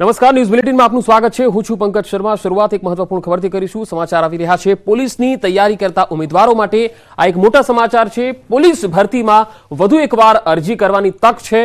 નમસ્કાર, ન્યૂઝ બુલેટિનમાં આપનું સ્વાગત છે. હું છું પંકજ શર્મા. શરૂઆત એક મહત્વપૂર્ણ ખબરથી કરીશું. સમાચાર આવી રહ્યા છે. પોલીસની તૈયારી કરતા ઉમેદવારો માટે આ એક મોટા સમાચાર છે. પોલીસ ભરતીમાં વધુ એકવાર અરજી કરવાની તક છે.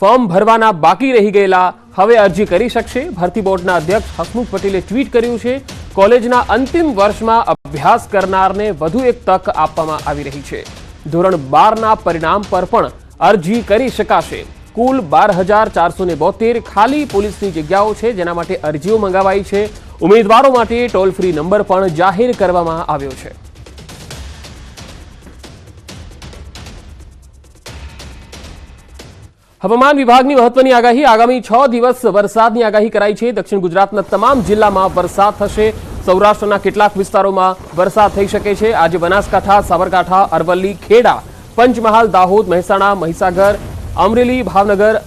ફોર્મ ભરવાના બાકી રહી ગયેલા હવે અરજી કરી શકશે. ભરતી બોર્ડના અધ્યક્ષ હસમુખ પટેલે ટ્વીટ કર્યું છે. કોલેજના અંતિમ વર્ષમાં અભ્યાસ કરનારને વધુ એક તક આપવામાં આવી રહી છે. ધોરણ બારના પરિણામ પર પણ અરજી કરી શકાશે. કુલ બાર હજાર ચારસો ને બોતેર ખાલી પોલીસની જગ્યાઓ છે, જેના માટે અરજીઓ મંગાવાઈ છે. ઉમેદવારો માટે ટોલ ફ્રી નંબર પણ જાહેર કરવામાં આવ્યો છે. હવામાન વિભાગની મહત્વની આગાહી, આગામી છ દિવસ વરસાદની આગાહી કરાઈ છે. દક્ષિણ ગુજરાતના તમામ જિલ્લામાં વરસાદ થશે. સૌરાષ્ટ્રના કેટલાક વિસ્તારોમાં વરસાદ થઈ શકે છે. આજે બનાસકાંઠા, સાબરકાંઠા, અરવલ્લી, ખેડા, પંચમહાલ, દાહોદ, મહેસાણા, મહીસાગર અમરેલી, ભાવનગર,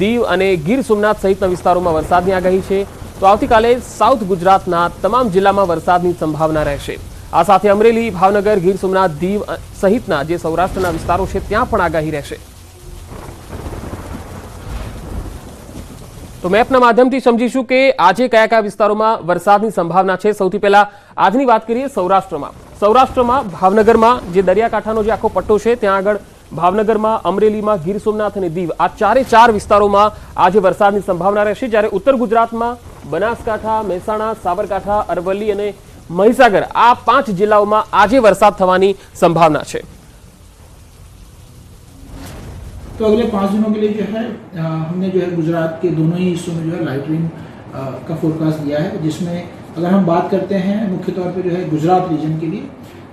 દીવ અને ગીર સોમનાથ સહિતના વિસ્તારોમાં વરસાદની આગાહી છે. તો આવતીકાલે સાઉથ ગુજરાતના તમામ જિલ્લામાં વરસાદની સંભાવના રહેશે. આ સાથે અમરેલી, ભાવનગર, ગીર સોમનાથ, દીવ સહિતના જે સૌરાષ્ટ્રના વિસ્તારો છે, ત્યાં પણ આગાહી રહેશે. તો મેપના માધ્યમથી સમજીશું કે આજે કયા કયા વિસ્તારોમાં વરસાદની સંભાવના છે. સૌથી પહેલા આજની વાત કરીએ સૌરાષ્ટ્રમાં. સૌરાષ્ટ્રમાં, ભાવનગરમાં જે દરિયાકાંઠાનો જે આખો પટ્ટો છે, ત્યાં આગળ ભાવનગરમાં અમરેલીમાં ગીર સોમનાથ અને દીવ આ ચારે ચાર વિસ્તારોમાં આજે વરસાદની સંભાવના રહેશે જ્યારે ઉત્તર ગુજરાતમાં બનાસકાંઠા મહેસાણા સાબરકાંઠા અરવલ્લી અને મહીસાગર આ પાંચ જિલ્લાઓમાં આજે વરસાદ થવાની સંભાવના છે तो अगले पाँच दिनों के लिए जो है अ, हमने जो है गुजरात के दोनों ही हिस्सों में जो है लाइट रेन अ, का फोरकास्ट दिया है जिसमें अगर हम बात करते हैं मुख्य तौर पे जो है गुजरात रीजन के लिए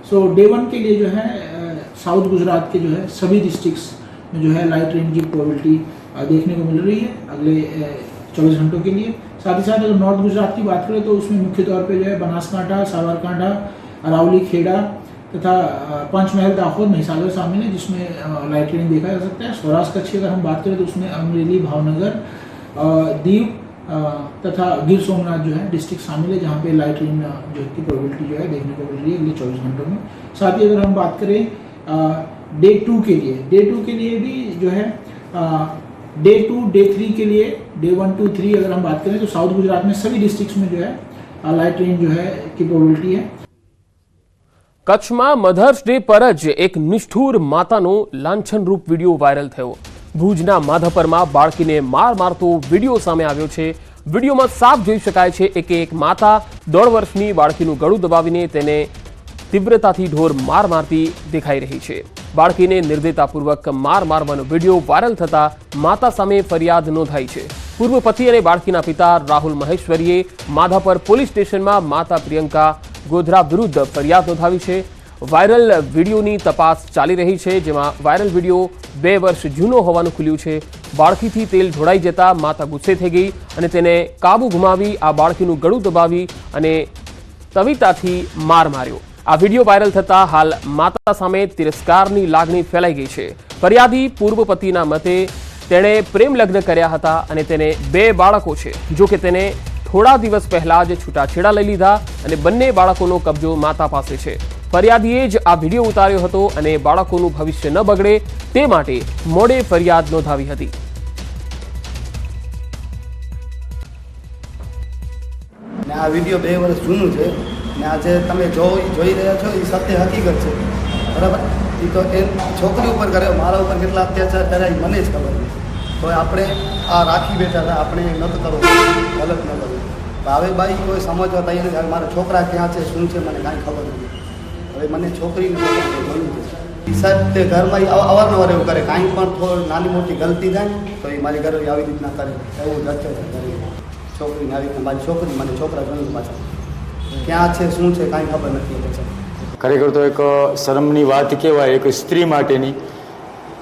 सो डे वन के लिए जो है अ, साउथ गुजरात के जो है सभी डिस्ट्रिक्ट्स में जो है लाइट रेन की प्रोबेबिलिटी देखने को मिल रही है अगले चौबीस घंटों के लिए। साथ ही साथ अगर नॉर्थ गुजरात की बात करें तो उसमें मुख्य तौर पे जो है बनासकांठा साबरकांठा अरावली, खेड़ा तथा पंचमहल, दाहोद, महिसागर शामिल है, जिसमें लाइट रेन देखा जा सकता है। सौराष्ट्र कच्छ अगर हम बात करें तो उसमें अमरेली, भावनगर दीव तथा गिर सोमनाथ जो है डिस्ट्रिक्ट शामिल है, जहाँ पे लाइट रेन जो की प्रोबेबिलिटी जो है देखने को मिल रही है अगले चौबीस घंटों में। साथ ही अगर हम बात करें डे टू के लिए डे टू के लिए भी जो है डे टू डे थ्री के लिए डे वन टू थ्री अगर हम बात करें तो साउथ गुजरात में सभी डिस्ट्रिक्ट्स में जो है लाइट रेन जो है की प्रोबेबिलिटी है કચ્છમાં મધર્સ ડે પર જ એક નિષ્ઠુર માતાનો લાંછનરૂપ વિડીયો વાયરલ થયો ભુજના માધાપરમાં બાળકીને માર મારતો વિડીયો સામે આવ્યો છે વિડીયોમાં સાફ જોઈ શકાય છે કે એક માતા દોઢ વર્ષની બાળકીનું ગળું દબાવીને તેને તીવ્રતાથી ઢોર માર મારતી દેખાઈ રહી છે. બાળકીને નિર્દયતાપૂર્વક માર મારવાનો વીડિયો વાયરલ થતા માતા સામે ફરિયાદ નોંધાઈ છે. પૂર્વ પતિ અને બાળકીના પિતા રાહુલ મહેશ્વરીએ માધાપર પોલીસ સ્ટેશનમાં માતા પ્રિયંકા ગોધરા વિરુદ્ધ ફરિયાદ નોંધાવી છે. વાયરલ વિડીયોની તપાસ ચાલી રહી છે, જેમાં વાયરલ વીડિયો બે વર્ષ જૂનો હોવાનું ખુલ્યું છે. બાળકીથી તેલ ઢોળાઈ જતા માતા ગુસ્સે થઈ ગઈ અને તેને કાબુ ગુમાવી આ બાળકીનું ગળું દબાવી અને તવિતાથી માર માર્યો. આ વીડિયો વાયરલ થતા હાલ માતા સામે તિરસ્કારની લાગણી ફેલાઈ ગઈ છે. ફરિયાદી પૂર્વ પતિના મતે તેણે પ્રેમ લગ્ન કર્યા હતા અને તેને બે બાળકો છે. જો કે તેને થોડા દિવસ પહેલા જ છૂટાછેડા લઈ લીધા અને બંને બાળકોનો કબજો માતા પાસે છે. ફરિયાદીએ જ આ વીડિયો ઉતાર્યો હતો અને બાળકોનું ભવિષ્ય ન બગડે તે માટે મોડે ફરિયાદ નોંધાવી હતી. આ વીડિયો બે વર્ષ જૂનું છે. ને આજે તમે જોઈ જોઈ રહ્યા છો એ સત્ય હકીકત છે. બરાબર? એ તો એ છોકરી ઉપર કર્યો મારા ઉપર કેટલા અત્યાચાર કર્યા એ મને જ ખબર નથી તો આપણે આ રાખી બેઠા હતા, આપણે એ નહોતું કરવું ગલત ન કરવું હવે બાઈ, કોઈ સમજવા તૈયાર નથી. મારા છોકરા ક્યાં છે, શું છે, મને કાંઈ ખબર નથી. હવે મને છોકરી જોયું છે. સાહેબ, તે ઘરમાં અવારનવાર એવું કરે. કાંઈ પણ થોડી નાની મોટી ગલતી થાય, તો એ મારી ઘરે આવી રીતના કરે. એવું જ છે કરે. છોકરીને આવી રીતના મારી છોકરી, મને છોકરા જોયું પાછા. ક્યાં છે, શું છે, કાંઈ ખબર નથી પછી ખરેખર તો એક શરમની વાત કહેવાય એક સ્ત્રી માટેની.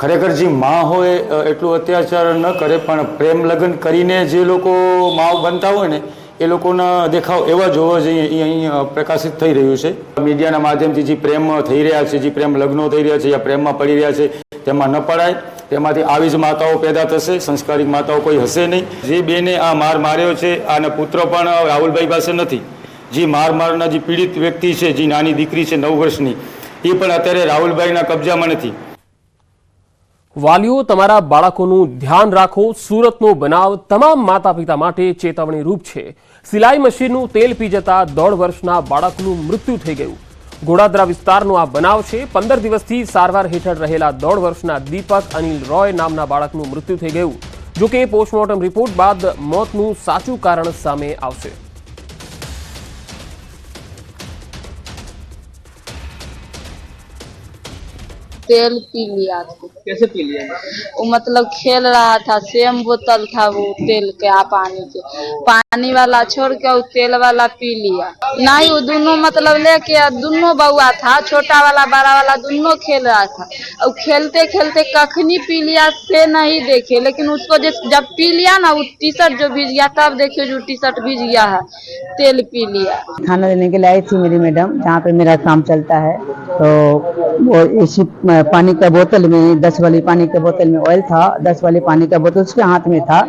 ખરેખર જે માં હોય એટલું અત્યાચાર ન કરે, પણ પ્રેમ લગ્ન કરીને જે લોકો મા બનતા હોય ને, એ લોકોના દેખાવ એવા જ હોવા જોઈએ, એ અહીં પ્રકાશિત થઈ રહ્યું છે. મીડિયાના માધ્યમથી જે પ્રેમ થઈ રહ્યા છે, જે પ્રેમ લગ્નો થઈ રહ્યા છે, યા પ્રેમમાં પડી રહ્યા છે, તેમાં ન પડાય. તેમાંથી આવી જ માતાઓ પેદા થશે, સંસ્કારિક માતાઓ કોઈ હશે નહીં. જે બેને આ માર માર્યો છે, આના પુત્ર પણ રાહુલભાઈ પાસે નથી. જે માર મારના જે પીડિત વ્યક્તિ છે, જે નાની દીકરી છે, નવ વર્ષની, એ પણ અત્યારે રાહુલભાઈના કબજામાં નથી. વાલીઓ, તમારા બાળકોનું ધ્યાન રાખો. સુરતનો બનાવ તમામ માતા પિતા માટે ચેતવણી રૂપ છે. સિલાઈ મશીનનું તેલ પી જતા દોઢ વર્ષના બાળકનું મૃત્યુ થઈ ગયું. ઘોડાદરા વિસ્તારનો આ બનાવ છે. પંદર દિવસથી સારવાર હેઠળ રહેલા દોઢ વર્ષના દીપક અનિલ રોય નામના બાળકનું મૃત્યુ થઈ ગયું. જોકે પોસ્ટમોર્ટમ રિપોર્ટ બાદ મોતનું સાચું કારણ સામે આવશે. तेल पी लिया था कैसे पी लिया वो मतलब खेल रहा था सेम बोतल था वो तेल के आ पानी के पानी वाला छोड़ के तेल वाला पी लिया। नहीं, वो दोनों मतलब लेके दोनों बउआ था, छोटा वाला, बड़ा वाला, दोनों खेल रहा था। और खेलते खेलते कखनी पी लिया, से नहीं देखे। लेकिन उसको जब पी लिया ना, वो टी शर्ट जो भीज गया, तब देखियो जो टी शर्ट भीज गया है, तेल पी लिया। खाना देने के लिए आई थी मेरी मैडम, जहाँ पे मेरा काम चलता है। तो वो इसी पानी का बोतल में, दस वाली पानी के बोतल में ऑयल था, दस वाली पानी का बोतल उसके हाथ में था।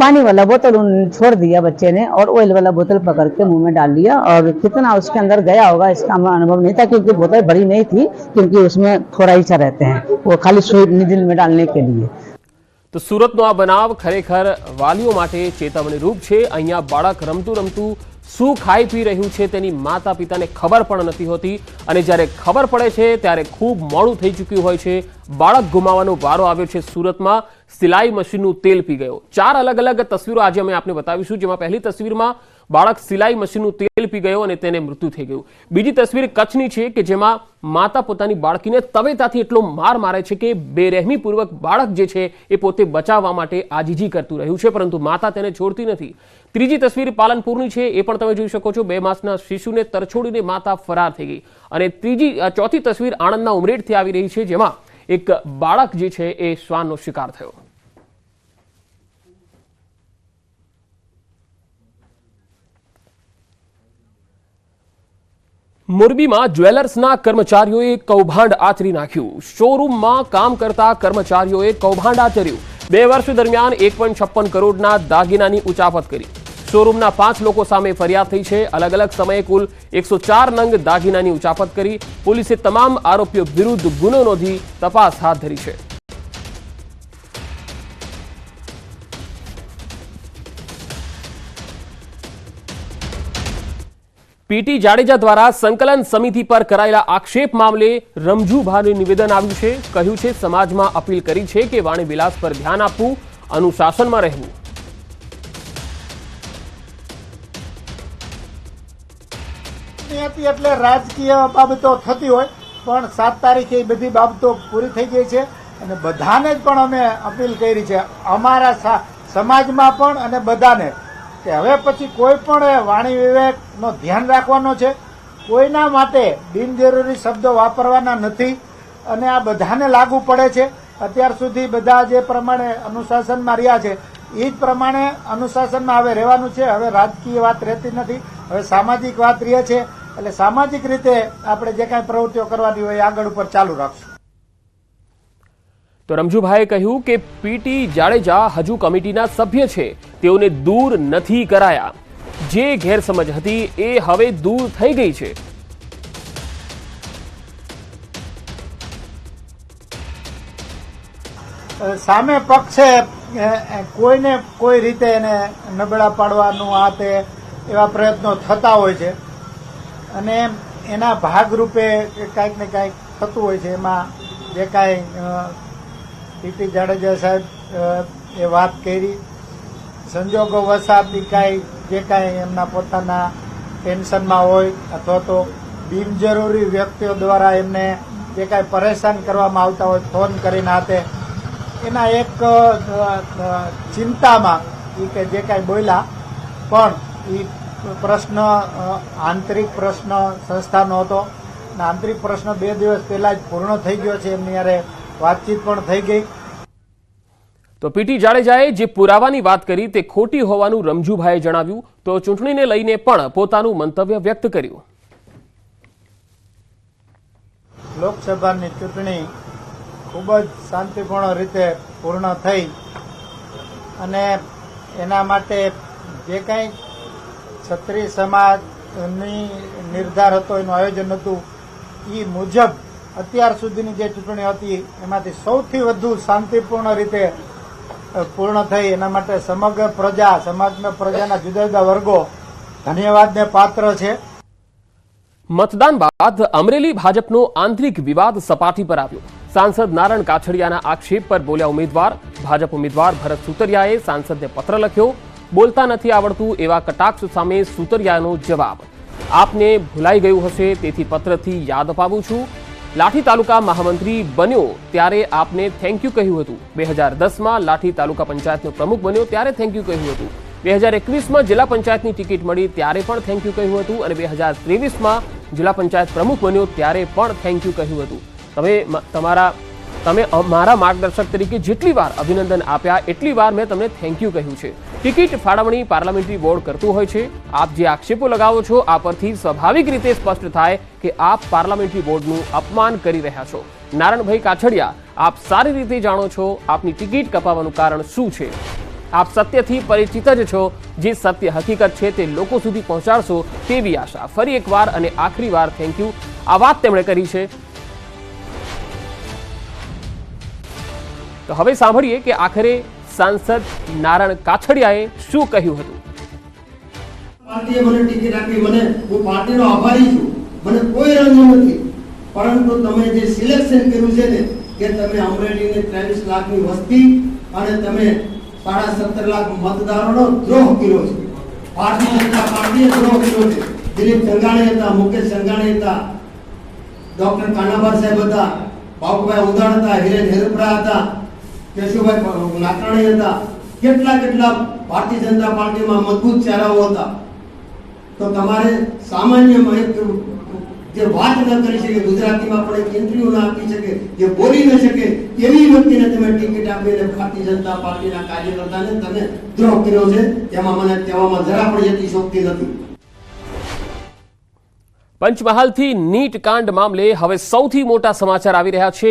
पानी वाला बोतल उन्होंने छोड़ दिया बच्चे ने और ऑयल वाला बोतल पकड़ के मुंह में डाल लिया और कितना उसके अंदर गया होगा इसका हमें अनुभव नहीं था क्योंकि बोतल भरी नहीं थी क्योंकि उसमें थोड़ा ही सा रहते हैं वो खाली सुई निडिल में डालने के लिए તો સુરતનો આ બનાવ ખરેખર વાલીઓ માટે ચેતવણી રૂપ છે અહીંયા બાળક રમતું રમતું શું ખાઈ પી રહ્યું છે તેની માતા પિતાને ખબર પણ નથી હોતી. અને જ્યારે ખબર પડે છે, ત્યારે ખૂબ મોડું થઈ ચૂક્યું હોય છે. બાળક ગુમાવવાનો વારો આવ્યો છે સુરતમાં. સિલાઈ મશીનનું તેલ પી ગયો. ચાર અલગ અલગ તસવીરો આજે અમે આપને બતાવીશું. જેમાં પહેલી તસવીરમાં બાળક સિલાઈ મશીનનું તેલ પી ગયો અને તેને મૃત્યુ થઈ ગયું. બીજી તસવીર કચ્છની છે કે જેમાં માતા પોતાની બાળકીને તવેતાથી એટલો માર મારે છે કે બેરહેમીપૂર્વક બાળક જે છે એ પોતે બચાવવા માટે આજીજી કરતું રહ્યું છે, પરંતુ માતા તેને છોડતી નથી. ત્રીજી તસવીર પાલનપુરની છે, એ પણ તમે જોઈ શકો છો. બે માસના શિશુને તરછોડીને માતા ફરાર થઈ ગઈ. અને ત્રીજી ચોથી તસવીર આણંદના ઉમરેડથી આવી રહી છે, જેમાં એક બાળક જે છે એ શ્વાનનો શિકાર થયો. મોરબીમાં જ્વેલર્સના કર્મચારીઓએ કૌભાંડ આચરી નાખ્યું. શોરૂમમાં કામ કરતા કર્મચારીઓએ કૌભાંડ આચર્યું. બે વર્ષ દરમિયાન એક પોઈન્ટ છપ્પન કરોડના દાગીનાની ઉચાપત કરી. શોરૂમના પાંચ લોકો સામે ફરિયાદ થઈ છે. અલગ અલગ સમયે કુલ એકસો ચાર નંગ દાગીનાની ઉચાપત કરી. પોલીસે તમામ આરોપીઓ વિરુદ્ધ ગુનો નોંધી તપાસ હાથ ધરી છે. પીટી જાડેજા દ્વારા સંકલન સમિતિ પર કરાયેલા આક્ષેપ મામલે રમજુભાનું નિવેદન આવ્યું છે. કહ્યું છે, સમાજમાં અપીલ કરી છે કે વાણી વિલાસ પર ધ્યાન આપવું, અનુશાસનમાં રહેવું. એટલે રાજકીય બાબતો થતી હોય, પણ સાત તારીખે એ બધી બાબતો પૂરી થઈ ગઈ છે અને બધાને જ પણ અમે અપીલ કરી છે. અમારા સમાજમાં પણ અને બધાને. કે હવે પછી કોઈ પણ વાણી વિવેકનો ધ્યાન રાખવાનો છે. કોઈના માટે બિનજરૂરી શબ્દો વાપરવાના નથી અને આ બધાને લાગુ પડે છે. અત્યાર સુધી બધા જે પ્રમાણે અનુશાસનમાં રહ્યા છે એ જ પ્રમાણે અનુશાસનમાં હવે રહેવાનું છે. હવે રાજકીય વાત રહેતી નથી. હવે સામાજિક વાત રહે છે. એટલે સામાજિક રીતે આપણે જે કાંઈ પ્રવૃત્તિઓ કરવાની હોય આગળ ઉપર ચાલુ રાખશું. તો રમજુભાઈએ કહ્યું કે પીટી જાડેજા હજુ કમિટીના સભ્ય છે. તેઓને દૂર નથી કરાયા. જે ગેરસમજ હતી એ હવે દૂર થઈ ગઈ છે. સામે પક્ષે કોઈને કોઈ રીતે એને નબળા પાડવાનું આ તે એવા પ્રયત્નો થતા હોય છે. અને એના ભાગરૂપે કાંઈક ને કાંઈક થતું હોય છે, એમાં જે કાંઈ પીટી જાડેજા સાહેબ એ વાત કરી. સંજોગો વસાત કાંઈ, જે કાંઈ એમના પોતાના ટેન્શનમાં હોય અથવા તો બિનજરૂરી વ્યક્તિઓ દ્વારા એમને જે કાંઈ પરેશાન કરવામાં આવતા હોય, ફોન કરીને હાથે, એના એક ચિંતામાં એ કે જે કાંઈ બોલ્યા, પણ એ પ્રશ્ન આંતરિક પ્રશ્ન સંસ્થાનો હતો. અને આંતરિક પ્રશ્ન બે દિવસ પહેલાં જ પૂર્ણ થઈ ગયો છે એમની યારે વાતચીત પણ થઈ ગઈ. તો પીટી જાડેજાએ જે પુરાવાની વાત કરી તે ખોટી હોવાનું રમજુભાઈએ જણાવ્યું. તો ચૂંટણીને લઈને પણ પોતાનું મંતવ્ય વ્યક્ત કર્યું. લોકસભાની ચૂંટણી ખૂબ જ શાંતિપૂર્ણ રીતે પૂર્ણ થઈ અને એના માટે જે કંઈ ક્ષત્રિય સમાજની નિર્ધાર હતો એનું આયોજન હતું એ મુજબ અત્યાર સુધીની જે ચૂંટણી હતી, એમાંથી સૌથી વધુ શાંતિપૂર્ણ રીતે પૂર્ણ થઈ. એના માટે સમગ્ર પ્રજા સમાજના પ્રજાના જુદા જુદા વર્ગો ધન્યવાદને પાત્ર છે. મતદાન બાદ અમરેલી ભાજપનો આંતરિક વિવાદ સપાટી પર આવ્યો. સાંસદ નારણ કાછડિયાના આક્ષેપ પર બોલ્યા ઉમેદવાર. ભાજપ ઉમેદવાર ભરત સુતરિયાએ સાંસદને પત્ર લખ્યો, બોલતા નથી આવડતું એવા કટાક્ષ સામે સુતરિયાનો જવાબ. આપને ભૂલાઈ ગયું હશે, તેથી પત્રથી યાદ અપાવું છું. લાઠી તાલુકા મહામંત્રી બન્યો ત્યારે આપને થેન્ક યુ કહ્યું હતું. બે હજાર દસમાં લાઠી તાલુકા પંચાયતનો પ્રમુખ બન્યો ત્યારે થેન્ક યુ કહ્યું હતું. બે હજાર એકવીસમાં જિલ્લા પંચાયતની ટિકિટ મળી ત્યારે પણ થેન્ક યુ કહ્યું હતું અને બે હજાર ત્રેવીસમાં જિલ્લા પંચાયત પ્રમુખ બન્યો ત્યારે પણ થેન્ક યુ કહ્યું હતું. તમે તમારા તમે મારા માર્ગદર્શક તરીકે જેટલી વાર અભિનંદન આપ્યા, એટલી વાર મેં તમને થેન્ક યુ કહ્યું છે. ટિકિટ ફાળવણી પાર્લામેન્ટરી બોર્ડ કરતું હોય છે. આપ જે આક્ષેપો લગાવો છો, આ પરથી સ્વાભાવિક રીતે સ્પષ્ટ થાય કે આપ પાર્લામેન્ટરી બોર્ડનું અપમાન કરી રહ્યા છો. નારણભાઈ કાછડિયા, આપ સારી રીતે જાણો છો આપની ટિકિટ કપાવવાનું કારણ શું છે. આપ સત્યથી પરિચિત જ છો. જે સત્ય હકીકત છે તે લોકો સુધી પહોંચાડશો તેવી આશા. ફરી એકવાર અને આખરી વાર થેન્ક યુ આ વાત તેમણે કરી છે. તો હવે સાંભળીએ કે આખરે સાંસદ નારાયણ કાછડિયાએ શું કહ્યું હતું. પાર્ટીએ મને ટિકિટ આપી મને હું પાર્ટીનો આભારી છું. મને કોઈ રંજ નથી. પરંતુ તમે જે સિલેક્શન કર્યું છે ને, કે તમે અમરેલીને ત્રેવીસ લાખની વસ્તી અને તમે સાડા સત્તર લાખ મતદારોનો દ્રોહ કર્યો છે. ભારતીય જનતા પાર્ટીએ દ્રોહ કર્યો છે. દિલીપ સંઘાણી હતા, મુકેશ સંઘાણી હતા, ડોક્ટર કાનાભાર સાહેબ હતા, બાબુભાઈ ઉદાણ હતા, હિરેન હેરપરા હતા કેશુભાઈ નાકરાણી હતા. કેટલા કેટલા ભારતીય જનતા પાર્ટીમાં મજબૂત ચહેરાઓ હતા. તો તમારે સામાન્ય જે વાત ન કરી શકે, ગુજરાતીમાં પણ એક ઇન્ટરવ્યુ ના આપી શકે, જે બોલી ન શકે, એવી વ્યક્તિને તમે ટિકિટ આપીને ભારતીય જનતા પાર્ટીના કાર્યકર્તાને તમે દ્રોહ કર્યો છે, તેમાં મને કહેવામાં જરા પણ યતિશોક્તિ નથી. પંચમહાલથી નીટ કાંડ મામલે હવે સૌથી મોટા સમાચાર આવી રહ્યા છે.